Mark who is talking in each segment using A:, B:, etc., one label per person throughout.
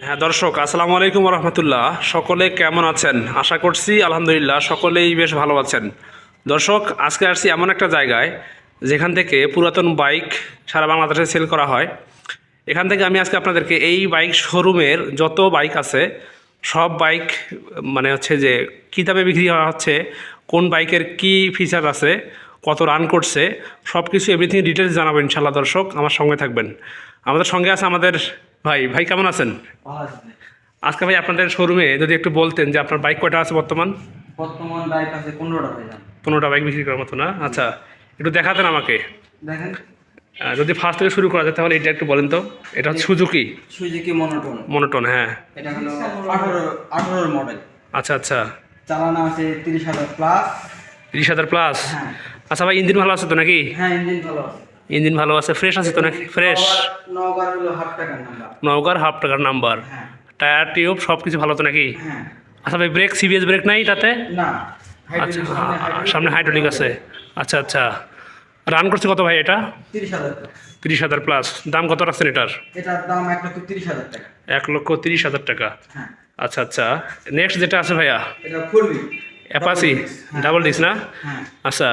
A: হ্যাঁ দর্শক, আসসালামু আলাইকুম রহমতুল্লাহ সকলে কেমন আছেন? আশা করছি, আলহামদুলিল্লাহ, সকলেই বেশ ভালো আছেন। দর্শক, আজকে আসছি এমন একটা জায়গায় যেখান থেকে পুরাতন বাইক সারা বাংলাদেশে সেল করা হয়। এখান থেকে আমি আজকে আপনাদেরকে এই বাইক শোরুমের যত বাইক আছে, সব বাইক মানে হচ্ছে যে, কী দামে বিক্রি করা হচ্ছে, কোন বাইকের কি ফিচার আছে, কত রান করছে সব কিছু এভরিথিং ডিটেলস জানাব ইনশাল্লাহ দর্শক, আমার সঙ্গে থাকবেন। আমাদের সঙ্গে আছে আমাদের ভাই ভাই কেমন আছেন? আজকে ভাই আপনাদের শোরুমে যদি একটু বলতেন যে আপনার বাইক কয়টা আছে বর্তমান?
B: বর্তমান বাইক আছে পনেরোটা ভাই
A: পনেরোটা বাইক বিক্রি করার মতো না? আচ্ছা একটু দেখাতেন আমাকে।
B: দেখেন।
A: যদি ফার্স্ট থেকে শুরু করা যায় তাহলে এটা একটু বলেন তো। এটা হচ্ছে সুজুকি
B: সুজুকি মনোটন
A: মনোটন হ্যাঁ।
B: এটা হলো আঠারো আঠারোর মডেল
A: আচ্ছা আচ্ছা।
B: চালানো আছে তিরিশ হাজার প্লাস
A: তিরিশ হাজার প্লাস
B: হ্যাঁ।
A: আচ্ছা ভাই ইঞ্জিন ভালো আছে তো নাকি?
B: হ্যাঁ ইঞ্জিন ভালো আছে।
A: ইঞ্জিন ভালো আছে ফ্রেশ আছে তো নাকি? ফ্রেশ
B: নগর হাফ টাকার নাম্বার হ্যাঁ।
A: টায়ার টিউব সব কিছু ভালো তো নাকি?
B: হ্যাঁ।
A: আচ্ছা ভাই ব্রেক সিবিএস ব্রেক নাই তাতে? আচ্ছা সামনে হাইড্রোলিক আছে। আচ্ছা আচ্ছা। রান করছে কত ভাই এটা?
B: তিরিশ হাজার
A: প্লাস দাম কত রাখছেন এটার?
B: এটার দাম এক লক্ষ তিরিশ হাজার টাকা।
A: এক লক্ষ তিরিশ হাজার টাকা।
B: হ্যাঁ।
A: আচ্ছা আচ্ছা। নেক্সট যেটা আছে ভাইয়া? অ্যাপাসি ডাবল ডিস্ক না?
B: হ্যাঁ।
A: আচ্ছা।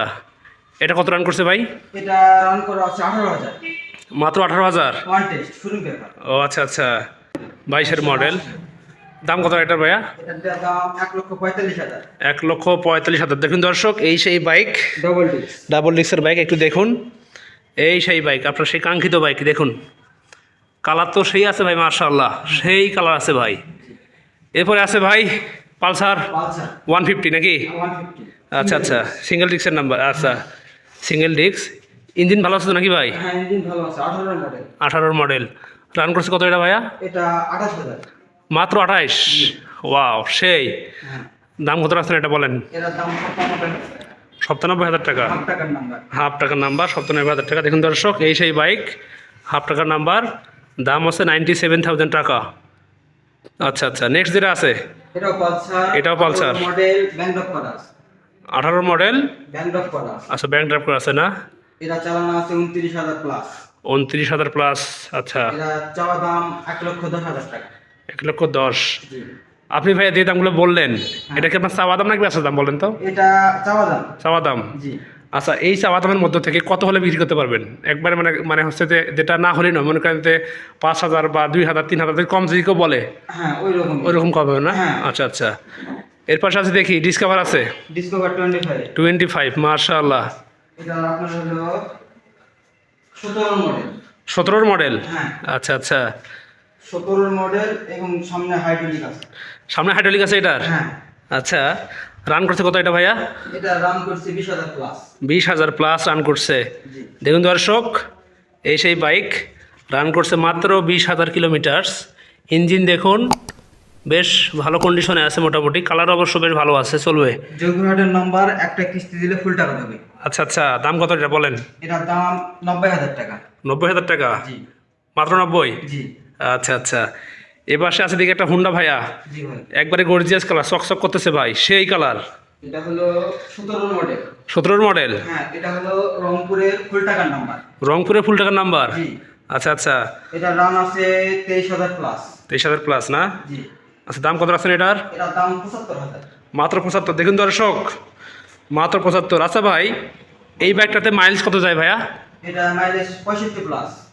A: এটা কত রান করছে ভাই?
B: এটা রান করা আছে আঠারো হাজার।
A: মাত্র আঠারো হাজার?
B: ওয়ান টেস্ট শুরু
A: ও আচ্ছা আচ্ছা। বাইশের মডেল দাম কত এটার ভাইয়া?
B: এক লক্ষ পঁয়তাল্লিশ হাজার।
A: দেখুন দর্শক এই সেই বাইক
B: ডবল
A: ডাবল ডিস্কের বাইক একটু দেখুন। এই সেই বাইক আপনার সেই কাঙ্ক্ষিত বাইক দেখুন। কালার তো সেই আছে ভাই মার্শাল্লাহ সেই কালার আছে ভাই। এরপরে আছে ভাই পালসার।
B: পালসার।
A: ওয়ান ফিফটি নাকি? আচ্ছা আচ্ছা। সিঙ্গেল ডিস্কের নাম্বার আচ্ছা। সিঙ্গেল ডিস্ক ইঞ্জিন ভালো আছে তো নাকি ভাই?
B: হ্যাঁ ইঞ্জিন ভালো আছে। আঠারোর মডেল
A: আঠারোর মডেল রান করছে কত এটা ভাইয়া?
B: এটা আঠাশ হাজার।
A: মাত্র আঠাইশ ওয়াও সেই।
B: হ্যাঁ।
A: দাম কত রাখছেন এটা বলেন? সপ্তানব্বই। হাজার টাকা।
B: হাফ টাকার নাম্বার
A: সপ্তানব্বই হাজার টাকা। দেখুন দর্শক এই সেই বাইক হাফ টাকার নাম্বার দাম আছে নাইনটি সেভেন থাউজেন্ড টাকা। আচ্ছা আচ্ছা। নেক্সট যেটা আছে?
B: এটাও পালসার।
A: এটাও পালসার।
B: মডেল ব্যাংক করা আছে
A: আঠারো মডেল।
B: ব্যাংক অফ করা আছে।
A: আচ্ছা ব্যাংক ড্রাফট আছে না?
B: এটা চালানো আছে উনত্রিশ হাজার প্লাস
A: উনত্রিশ হাজার প্লাস আচ্ছা।
B: চাওয়া দাম এক লক্ষ দশ হাজার টাকা।
A: এক লক্ষ দশ। আপনি ভাই যে দামগুলো বললেন এটা কি আপনার চাওয়া দাম নাকি বেচার দাম বলেন তো?
B: এটা চাওয়া দাম।
A: চাওয়া দাম? আচ্ছা এই চাওয়া দামের মধ্য থেকে কত হলে বিক্রি করতে পারবেন? একবারে মানে মানে হচ্ছে যে যেটা না হলেই নয় মনে করেন যে পাঁচ হাজার বা দুই হাজার তিন হাজার কম যদি কেউ বলে।
B: হ্যাঁ ওই রকম
A: কম হবে না?
B: হ্যাঁ।
A: আচ্ছা আচ্ছা। এর পাশে আছে দেখি ডিসকাভার আছে?
B: Discover twenty five
A: twenty five মার্শাল্লাহ
B: এটা আপনার হলো সতেরো মডেল
A: সতেরোর মডেল
B: হ্যাঁ।
A: আচ্ছা আচ্ছা।
B: মডেল এবং সামনে হাইড্রোলিক আছে।
A: সামনে হাইড্রোলিক আছে এটার?
B: হ্যাঁ।
A: আচ্ছা। রান করছে কত এটা ভাইয়া?
B: এটা রান করছে বিশ হাজার প্লাস
A: বিশ হাজার প্লাস রান করছে।
B: জি।
A: দেখুন দর্শক এই সেই বাইক রান করছে মাত্র বিশ হাজার কিলোমিটার্স ইঞ্জিন দেখুন বেশ ভালো কন্ডিশনে আছে মোটামুটি। কালার অবশ্য বেশ ভালো আছে চলবে।
B: যোগঘাটের নাম্বার একটা কিস্তি দিলে ফুল টাকা দেবে
A: আচ্ছা আচ্ছা দাম কত এটা বলেন?
B: এটার দাম নব্বই হাজার টাকা।
A: নব্বই হাজার টাকা?
B: জি।
A: মাত্র নব্বই?
B: জি।
A: আচ্ছা আচ্ছা। এবার আছে দিকে একটা হুন্ডা ভাইয়া।
B: জি ভাই।
A: একবারে গর্জিয়াস কালার চকচক করতেছে ভাই সেই কালার
B: এটা হলো সতেরো মডেল
A: সতেরোর মডেল
B: হ্যাঁ এটা হলো রংপুরের ফুল টাকার নাম্বার
A: রংপুরে ফুল টাকার নাম্বার
B: জি।
A: আচ্ছা আচ্ছা।
B: এটা রান আছে তেইশ হাজার প্লাস
A: তেইশ হাজার প্লাস না?
B: জি।
A: আচ্ছা দাম কত রাখছেন এটার? মাত্র পঁচাত্তর দেখুন দর্শক মাত্র পঁচাত্তর। আচ্ছা ভাই এই বাইকটাতে মাইলেজ কত যায় ভাইয়া?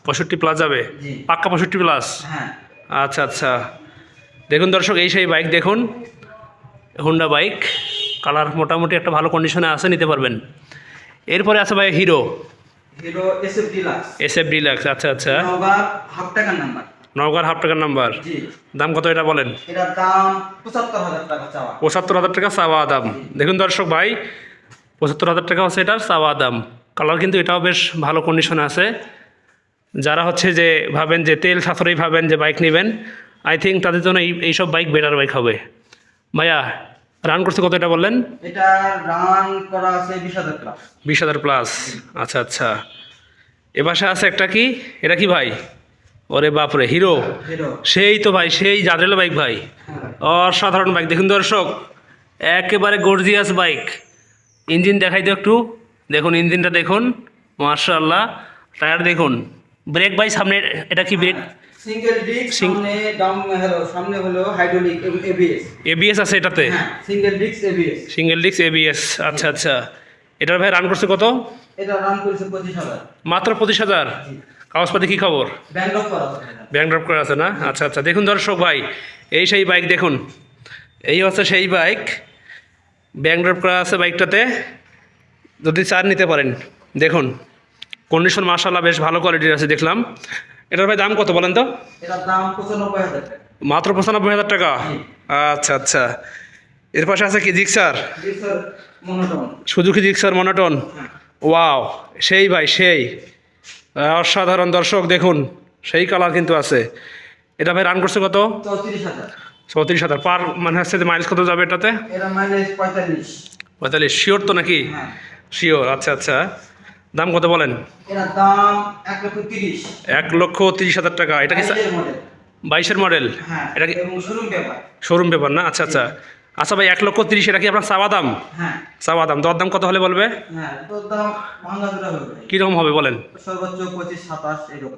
B: পঁয়ষট্টি প্লাস
A: যাবে? পাক্কা পঁয়ষট্টি প্লাস
B: হ্যাঁ।
A: আচ্ছা আচ্ছা। দেখুন দর্শক এই সেই বাইক দেখুন। হুন্ডা বাইক কালার মোটামুটি একটা ভালো কন্ডিশনে আছে নিতে পারবেন। এরপরে আছে ভাই Hero
B: Hero S F Deluxe
A: S F Deluxe আচ্ছা আচ্ছা।
B: হাফ টাকার নাম্বার
A: নওগাঁর হাফ টাকার নাম্বার দাম কত এটা বলেন?
B: পঁচাত্তর হাজার টাকা চাওয়া।
A: দাম। দেখুন দর্শক ভাই পঁচাত্তর হাজার টাকা হচ্ছে এটার চাওয়া দাম। কালার কিন্তু এটাও বেশ ভালো কন্ডিশনে আছে। যারা হচ্ছে যে ভাবেন যে তেল সাশ্রয়ী ভাবেন যে বাইক নেবেন আই থিঙ্ক তাদের জন্য এই এইসব বাইক বেটার বাইক হবে। ভাইয়া রান করছে কত এটা বললেন?
B: এটা রান করা আছে বিশ হাজার প্লাস
A: বিশ হাজার প্লাস আচ্ছা আচ্ছা। এ পাশে আছে একটা কি? এটা কি ভাই? ওরে বাপরে হিরো?
B: হিরো।
A: সেই তো ভাই সেই জাদ্রেল বাইক ভাই।
B: হ্যাঁ।
A: অসাধারণ বাইক দেখুন দর্শক একেবারে গর্জিয়াস বাইক ইঞ্জিন দেখাই তো একটু। দেখুন ইঞ্জিনটা দেখুন। মার্শাল্লাহ টায়ার দেখুন। ব্রেক ভাই সামনে এটা কি ব্রেক
B: সিঙ্গেল ডিস্ক সামনে ডাউন হলো সামনে হলো হাইড্রোলিক এবিএস
A: এবিএস আছে এটাতে?
B: হ্যাঁ single disc ABS
A: single disc ABS আচ্ছা আচ্ছা। এটার ভাই রান করছে কত?
B: এটা রান করেছে পঁচিশ হাজার।
A: মাত্র পঁচিশ হাজার? কাগজপাতি কী খবর?
B: ব্যাংকক করা আছে
A: ব্যাংক ড্রপ করা আছে না? আচ্ছা আচ্ছা দেখুন দর্শক ভাই এই সেই বাইক দেখুন। এই হচ্ছে সেই বাইক ব্যাংক ড্রপ করা আছে বাইকটাতে যদি চার নিতে পারেন দেখুন। কন্ডিশন মার্শাল্লাহ বেশ ভালো কোয়ালিটির আছে দেখলাম। এটার ভাই দাম কত বলেন তো? মাত্র পঁচানব্বই হাজার টাকা? আচ্ছা আচ্ছা। এর পাশে আছে কি Gixxer
B: monotone
A: Suzuki Gixxer monotone wow সেই ভাই সেই। অসাধারণ দর্শক দেখুন সেই কালার কিন্তু আছে। এটা ভাই রান করছে কত?
B: চৌত্রিশ হাজার।
A: পার মানে হচ্ছে যে মাইলেজ কত যাবে এটাতে?
B: পঁয়তাল্লিশ।
A: শিওর তো নাকি?
B: হ্যাঁ।
A: শিওর আচ্ছা আচ্ছা। দাম কত বলেন?
B: এক লক্ষ তিরিশ।
A: হাজার টাকা। এটা কি
B: বাইশের মডেল হ্যাঁ
A: এটা কি
B: শোরুম পেপার
A: না? আচ্ছা আচ্ছা। আচ্ছা ভাই এক লক্ষ তিরিশ এটা কি আপনার চাওয়া দাম?
B: হ্যাঁ।
A: চাওয়া দাম। দর দাম কত হলে বলবে?
B: হ্যাঁ
A: কীরকম হবে বলেন?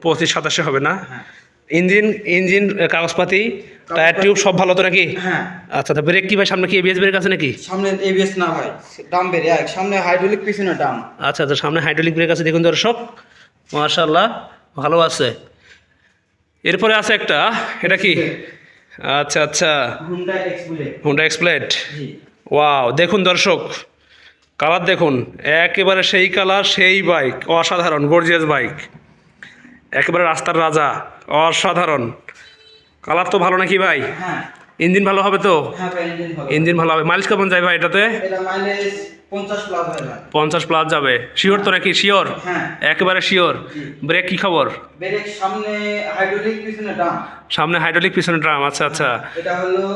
B: পঁচিশ সাতাশ
A: হবে না?
B: হ্যাঁ।
A: ইঞ্জিন ইঞ্জিন কাগজপাতি টায়ার টিউব সব ভালো তো নাকি?
B: হ্যাঁ।
A: আচ্ছা আচ্ছা ব্রেক কি ভাই সামনে কি এবিএস ব্রেক আছে নাকি?
B: সামনে এবিএস না ভাই দাম বেড়ে এক সামনে হাইড্রোলিক পিছনে দাম।
A: আচ্ছা আচ্ছা সামনে হাইড্রোলিক ব্রেক আছে দেখুন দর্শক। মার্শাল্লাহ ভালো আছে। এরপরে আছে একটা এটা কি? আচ্ছা আচ্ছা।
B: হুন্ডা
A: এক্সপ্লেট ওয়াও দেখুন দর্শক কালার দেখুন একেবারে সেই কালার সেই বাইক অসাধারণ গর্জিয়াস বাইক একেবারে রাস্তার রাজা অসাধারণ। কালার তো ভালো নাকি ভাই?
B: হ্যাঁ।
A: ইঞ্জিন ভালো হবে তো?
B: হ্যাঁ ইঞ্জিন
A: ভালো হবে। মাইলেজ কেমন ভাই এটাতে?
B: পঞ্চাশ প্লাস হয়
A: যাবে। শিওর তো নাকি? শিওর
B: হ্যাঁ।
A: একেবারে শিওর ব্রেক কি খবর?
B: সামনে হাইড্রোলিক পিছনে
A: ড্রাম আচ্ছা আচ্ছা।
B: এটা হলো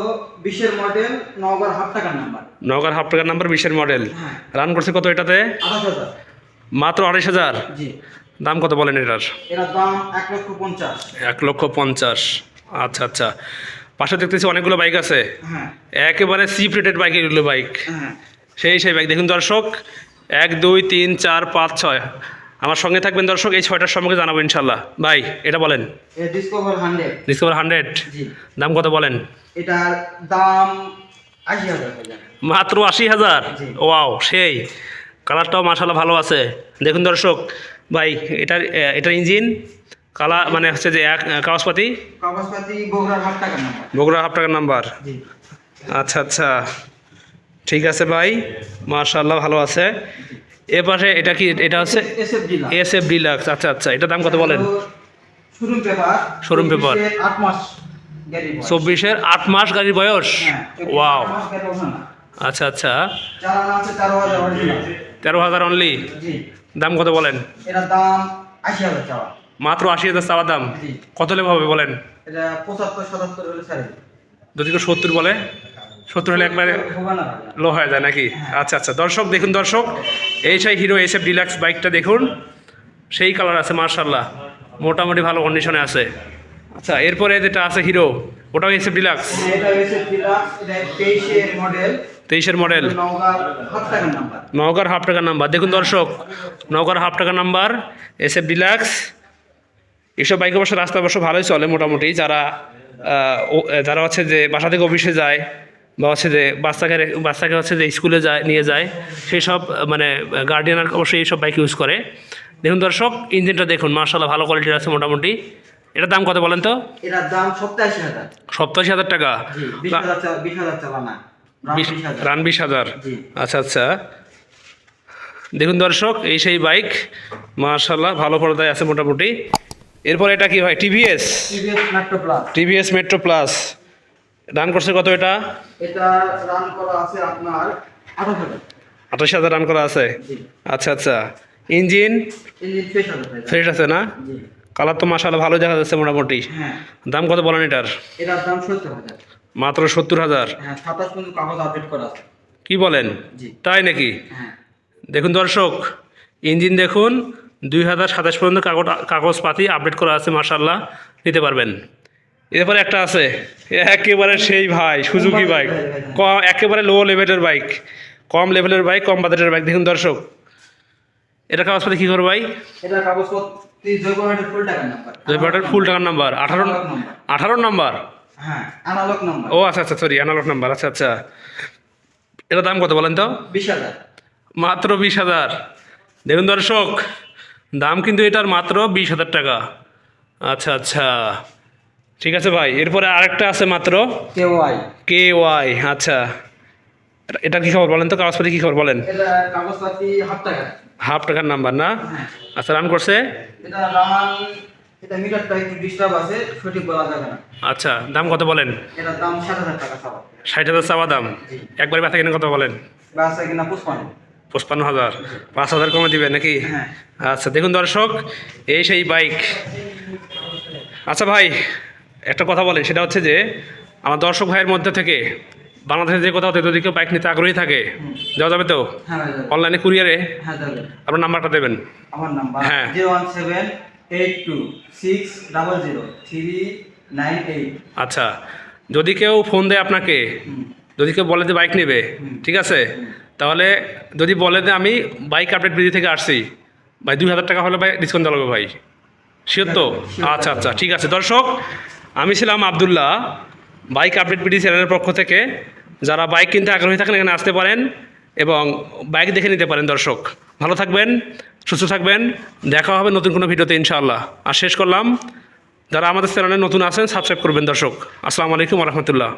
B: বিশের মডেল নগর হাফ টাকার নাম্বার
A: নগর হাফ টাকার নাম্বার বিশের মডেল
B: হ্যাঁ।
A: রান করছে কত এটাতে? মাত্র আড়াইশ হাজার? দাম কত বলেন এটার?
B: এটার দাম এক লক্ষ পঞ্চাশ।
A: এক লক্ষ পঞ্চাশ। আচ্ছা আচ্ছা। পাশে দেখতেছি অনেকগুলো বাইক আছে।
B: হ্যাঁ।
A: একেবারে চিপ রেটেড বাইক এগুলো বাইক
B: হ্যাঁ।
A: সেই সেই বাইক দেখুন দর্শক এক দুই তিন চার পাঁচ ছয়। আমার সঙ্গে থাকবেন দর্শক এই ছয়টার সম্পর্কে জানাব ইনশাল্লাহ ভাই এটা বলেন।
B: ডিসকভার হান্ড্রেড
A: ডিসকভার হান্ড্রেড দাম কত বলেন?
B: এটার দাম আশি হাজার
A: মাত্র আশি হাজার। ওয়াও সেই। কালারটাও মাসাল্লাহ ভালো আছে। দেখুন দর্শক ভাই এটার এটার ইঞ্জিন কালার মানে হচ্ছে যে এক কাগজপাতি?
B: কাগজপাতি বগুড়ার হাফ টাকার নাম্বার
A: বগুড়া হাফ টাকার নাম্বার আচ্ছা আচ্ছা। ঠিক আছে ভাই মার্শাল্লাহ ভালো আছে। এ পাশে এটা কি এটা হচ্ছে? S F Deluxe. আচ্ছা আচ্ছা। এটা দাম কত বলেন?
B: Showroom paper.
A: চব্বিশের আট মাস গাড়ির বয়স।
B: হ্যাঁ,
A: ওয়াও। আচ্ছা আচ্ছা।
B: তেরো হাজার
A: অনলি দাম কত বলেন?
B: দাম আশি হাজার
A: মাত্র আশি হাজার চাওয়া দাম। কত লেব হবে বলেন? যদি কেউ সত্তর বলে সত্তর হলে একবারে লো হয়ে যায় নাকি? আচ্ছা আচ্ছা দর্শক দেখুন দর্শক এই সেই হিরো এসএফ ডিলাক্স বাইকটা দেখুন। সেই কালার আছে মার্শাল্লাহ মোটামুটি ভালো কন্ডিশনে আছে। আচ্ছা এরপরে যেটা আছে হিরো ওটাও এসএফ ডিলাক্স
B: তেইশের মডেল নওগাঁ হাফ টাকার নাম্বার
A: নওগাঁর হাফ টাকার নাম্বার দেখুন দর্শক নওগাঁর হাফ টাকার নাম্বার এসএফ ডিলাক্স এসব বাইক অবশ্য রাস্তা অবশ্য ভালোই চলে মোটামুটি। যারা যারা হচ্ছে যে বাসা থেকে অফিসে যায় বা হচ্ছে যে বাচ্চাকে বাচ্চাকে হচ্ছে যে স্কুলে যায় নিয়ে যায় সেই সব মানে গার্ডিয়ান অবশ্যই এইসব বাইক ইউজ করে। দেখুন দর্শক ইঞ্জিনটা দেখুন মার্শাল্লাহ ভালো কোয়ালিটির আছে মোটামুটি। এটার দাম কত বলেন তো?
B: এটার দাম সপ্তাশি হাজার।
A: সপ্তাশি হাজার টাকা। রান বিশ হাজার আচ্ছা আচ্ছা। দেখুন দর্শক এই সেই বাইক মার্শাল্লাহ ভালো পর্দায় আছে মোটামুটি। এরপর এটা কি হয় TVS
B: TVS Metro Plus
A: run করছে কত এটা?
B: এটা রান করা আছে আপনার আঠাশ হাজার।
A: রান করা আছে? আচ্ছা আচ্ছা। ইঞ্জিন
B: ফ্রেশ
A: আছে না? কালার তো মাসাল্লাহ ভালো দেখা যাচ্ছে মোটামুটি।
B: হ্যাঁ।
A: দাম কত বলেন এটার?
B: এটার দাম সত্তর হাজার।
A: মাত্র সত্তর হাজার?
B: হ্যাঁ
A: কি বলেন? তাই নাকি?
B: হ্যাঁ।
A: দেখুন দর্শক ইঞ্জিন দেখুন দুই হাজার সাতাশ পর্যন্ত কাগজ কাগজপাতি আপডেট করা আছে মার্শাল্লাহ নিতে পারবেন। এরপরে একটা আছে। একেবারে সেই ভাই সুজুকি বাইক কম একেবারে লো লেভেলের বাইক কম লেভেলের বাইক কম বাজেটের বাইক দেখুন দর্শক এটা কাগজপাতি কী করবে ভাই?
B: এটা কাগজপত্র ফুল টাকার নাম্বার
A: আঠারো আঠারো নাম্বার
B: হ্যাঁ নাম্বার
A: ও আচ্ছা আচ্ছা সরি অ্যানালগ নাম্বার আচ্ছা আচ্ছা। এটার দাম কত বলেন তো?
B: বিশ হাজার।
A: মাত্র বিশ হাজার। দেখুন দর্শক দাম কিন্তু এটার মাত্র বিশ হাজার টাকা। আচ্ছা আচ্ছা। ঠিক আছে ভাই এরপরে আরেকটা আছে মাত্র।
B: কে ওয়াই।
A: কে ওয়াই আচ্ছা। এটা- কি খবর বলেন তো? কাগজপাতি কি খবর বলেন?
B: হাফ
A: টাকার নাম্বার না?
B: হ্যাঁ।
A: আচ্ছা রান করছে? আচ্ছা দাম কত বলেন? ষাট হাজার চাওয়া। দাম। একবার ব্যথা কিনে কত বলেন? পঁচপান্ন হাজার পাঁচ হাজার কমে দিবেন নাকি?
B: হ্যাঁ।
A: আচ্ছা দেখুন দর্শক এই সেই বাইক। আচ্ছা ভাই একটা কথা বলেন সেটা হচ্ছে যে আমার দর্শক ভাইয়ের মধ্যে থেকে বাংলাদেশে যে কোথাও যদি কেউ বাইক নিতে আগ্রহী থাকে দেওয়া যাবে তো?
B: হ্যাঁ।
A: অনলাইনে কুরিয়ারে
B: হ্যাঁ
A: আপনার নাম্বারটা দেবেন।
B: আমার নাম্বার
A: হ্যাঁ। আচ্ছা যদি কেউ ফোন দেয় আপনাকে যদি কেউ বলে যে বাইক নেবে ঠিক আছে? তাহলে যদি বলে যে আমি বাইক আপডেট বিধি থেকে আসছি, ভাই দুই হাজার টাকা হলে ভাই ডিসকাউন্ট দেওয়া ভাই। শিওর তো? আচ্ছা আচ্ছা ঠিক আছে। দর্শক, আমি ছিলাম আবদুল্লাহ, বাইক আপডেট বিডি চ্যানেলের পক্ষ থেকে। যারা বাইক কিনতে আগ্রহী থাকেন, এখানে আসতে পারেন এবং বাইক দেখে নিতে পারেন দর্শক। ভালো থাকবেন, সুস্থ থাকবেন। দেখা হবে নতুন কোনো ভিডিওতে, ইনশাআল্লাহ। আর শেষ করলাম, যারা আমাদের চ্যানেলে নতুন আছেন সাবস্ক্রাইব করবেন দর্শক। আসসালামু আলাইকুম রহমতুল্লাহ।